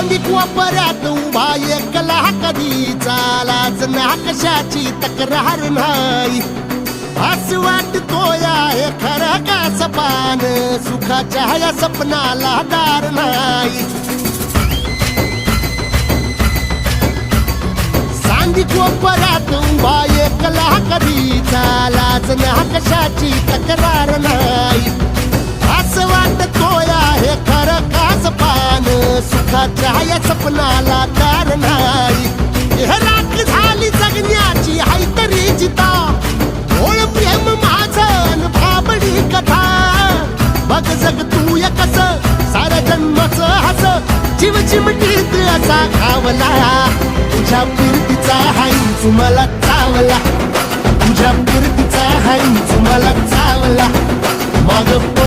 चांदी कोपऱ्यात उभा एकला कधी चालाच ना कशाची तक्रार नाही असं वाटतोय आहे खरं का सपान सुखाच्या या सपनाला दार नाही चांदी कोपऱ्यात उभा एकला कधी चालाच ना कशाची तक्रार नाही सुखाच्या या सपनाला दार नाही. हे राख झाली जगण्याची हाय तरी जिता. ओळ प्रेम माझन भाबडी कथा. बघ जग तू या कस सारा जन्माच हस. जीव चिमटीत असा खावला. तुझ्या फिरतीचा हाईच तुम्हाला चावला